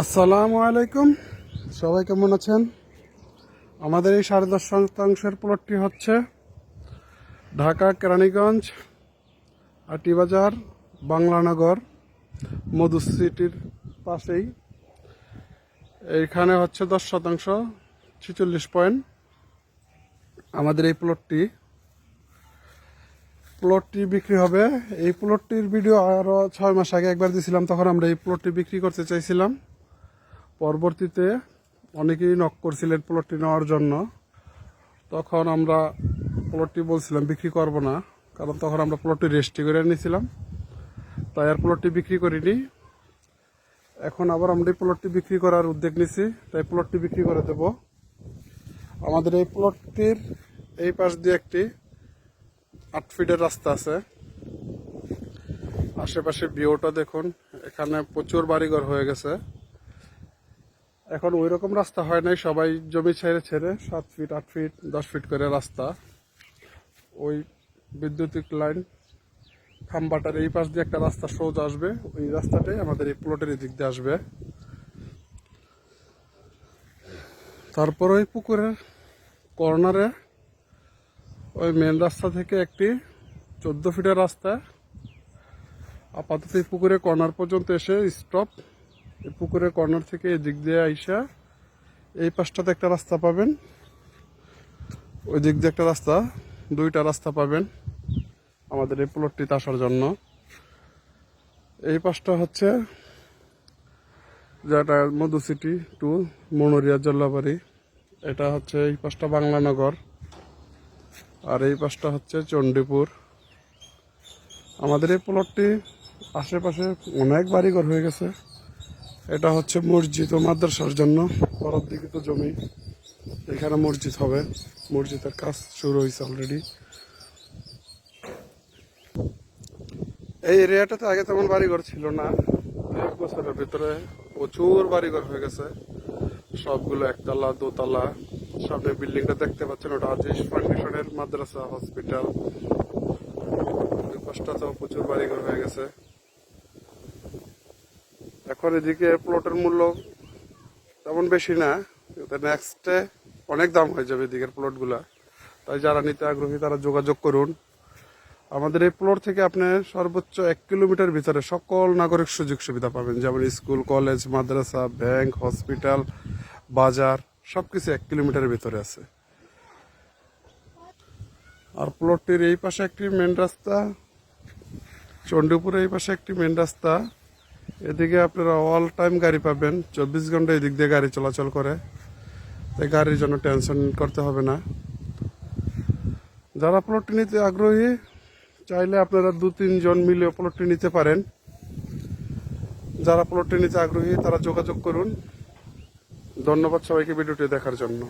আসসালামু আলাইকুম। সবাই কেমন আছেন? আমাদের এই সাড়ে দশ শতাংশের প্লটটি হচ্ছে ঢাকা, কেরানীগঞ্জ, আটিবাজার, বাংলানগর মধু সিটির পাশেই। এইখানে হচ্ছে দশ শতাংশ, ছিচল্লিশ পয়েন্ট। আমাদের এই প্লটটি প্লটটি বিক্রি হবে। এই প্লটটির ভিডিও আরও ছয় মাস আগে একবার দিয়েছিলাম তখন আমরা এই প্লটটি বিক্রি করতে চাইছিলাম। পরবর্তীতে অনেকেই নক করছিলেন প্লটটি নেওয়ার জন্য। তখন আমরা প্লটটি বলছিলাম, বিক্রি করব না। কারণ তখন আমরা প্লটটি রেজিস্ট্রি করে নিয়েছিলাম। তাই আর প্লটটি বিক্রি করিনি। এখন আবার আমরা এই প্লটটি বিক্রি করার উদ্যোগ নিছি তাই প্লটটি বিক্রি করে দেব। আমাদের এই প্লটটির এই পাশ দিয়ে একটি আট ফিটের রাস্তা আছে। আশেপাশে ভিউটা দেখুন, এখানে প্রচুর বাড়িঘর হয়ে গেছে। এখন ওই রকম রাস্তা হয় নাই, সবাই জমি ছেড়ে ছেড়ে সাত ফিট আট ফিট দশ ফিট করে রাস্তা। ওই বৈদ্যুতিক লাইন খাম্বাটার এই পাশ দিয়ে একটা রাস্তা সোজ আসবে, ওই রাস্তাটাই আমাদের এই প্লটের দিক দিয়ে আসবে। তারপর ওই পুকুরের কর্নারে ওই মেন রাস্তা থেকে একটি চোদ্দ ফিটের রাস্তা। আপাতত এই পুকুরে কর্নার পর্যন্ত এসে স্টপ এই পুকুরের কর্নার থেকে এদিক দিয়ে আইসা এই পাশটাতে একটা রাস্তা পাবেন। ওই দিক দিয়ে একটা রাস্তা, দুইটা রাস্তা পাবেন আমাদের এই প্লটটিতে আসার জন্য। এই পাশটা হচ্ছে যেটা মধু সিটি টু মনোরিয়া জল্লাবাড়ি। এটা হচ্ছে এই পাশটা বাংলানগর আর এই পাশটা হচ্ছে চণ্ডীপুর। আমাদের এই প্লটটি আশেপাশে অনেক বাড়িঘর হয়ে গেছে। এটা হচ্ছে মসজিদ ও মাদ্রাসার জন্য। পরের দিকে তো জমি। এখানে মসজিদ হবে। মসজিদের কাজ শুরু হয়েছে অলরেডি এই এরিয়াটাতে আগে তেমন বাড়িঘর ছিল না। এক বছরের ভিতরে প্রচুর বাড়িঘর হয়ে গেছে। সবগুলো একতলা, দোতলা। সামনে বিল্ডিংটা দেখতে পাচ্ছেন। ওটা আজিজ ফাউন্ডেশনের মাদ্রাসা হসপিটাল পাশটাতেও প্রচুর বাড়িঘর হয়ে গেছে। এখন এদিকে প্লটের মূল্য তেমন বেশি না নেক্সটে অনেক দাম হয়ে যাবে এদিকের প্লটগুলা তাই যারা নিতে আগ্রহী তারা যোগাযোগ করুন। আমাদের এই প্লট থেকে আপনি সর্বোচ্চ এক কিলোমিটার ভিতরে সকল নাগরিক সুযোগ সুবিধা পাবেন, যেমন স্কুল কলেজ মাদ্রাসা ব্যাংক হসপিটাল বাজার সব কিছু এক কিলোমিটারের ভিতরে আছে। আর প্লটটির এই পাশে একটি মেন রাস্তা, চণ্ডীপুরের এই পাশে একটি মেন রাস্তা। এদিকে আপনারা অল টাইম গাড়ি পাবেন। চব্বিশ ঘণ্টা এদিক দিয়ে গাড়ি চলাচল করে। তাই গাড়ির জন্য টেনশন করতে হবে না। যারা প্লটটি নিতে আগ্রহী, চাইলে আপনারা দু তিনজন মিলে প্লটটি নিতে পারেন। যারা প্লটটি নিতে আগ্রহী, তারা যোগাযোগ করুন। ধন্যবাদ সবাইকে ভিডিওটি দেখার জন্য।